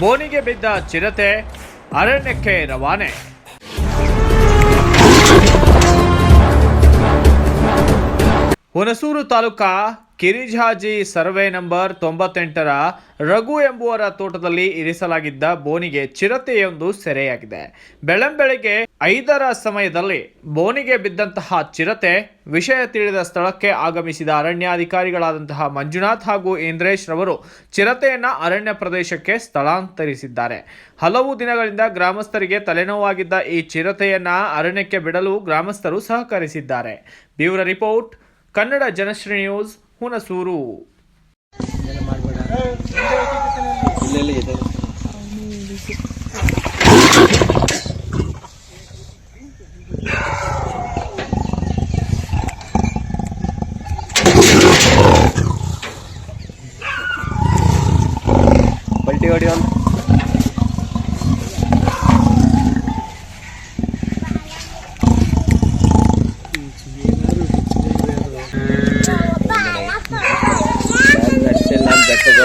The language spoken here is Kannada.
ಬೋನಿಗೆ ಬಿದ್ದ ಚಿರತೆ ಅರಣ್ಯಕ್ಕೆ ರವಾನೆ. ಹುಣಸೂರು ತಾಲೂಕಾ ಕಿರಿಜಾಜಿ ಸರ್ವೆ ನಂಬರ್ ತೊಂಬತ್ತೆಂಟರ ರಘು ಎಂಬುವರ ತೋಟದಲ್ಲಿ ಇರಿಸಲಾಗಿದ್ದ ಬೋನಿಗೆ ಚಿರತೆಯೊಂದು ಸೆರೆಯಾಗಿದೆ. ಬೆಳಂಬೆಳಿಗ್ಗೆ ಐದರ ಸಮಯದಲ್ಲಿ ಬೋನಿಗೆ ಬಿದ್ದಂತಹ ಚಿರತೆ ವಿಷಯ ತಿಳಿದ ಸ್ಥಳಕ್ಕೆ ಆಗಮಿಸಿದ ಅರಣ್ಯಾಧಿಕಾರಿಗಳಾದಂತಹ ಮಂಜುನಾಥ್ ಹಾಗೂ ಇಂದ್ರೇಶ್ ರವರು ಚಿರತೆಯನ್ನು ಅರಣ್ಯ ಪ್ರದೇಶಕ್ಕೆ ಸ್ಥಳಾಂತರಿಸಿದ್ದಾರೆ. ಹಲವು ದಿನಗಳಿಂದ ಗ್ರಾಮಸ್ಥರಿಗೆ ತಲೆನೋವಾಗಿದ್ದ ಈ ಚಿರತೆಯನ್ನ ಅರಣ್ಯಕ್ಕೆ ಬಿಡಲು ಗ್ರಾಮಸ್ಥರು ಸಹಕರಿಸಿದ್ದಾರೆ. Bureau report, Kannada Janashree news Hunsur. ಪಲ್ಟಿ ಹೊಡಿ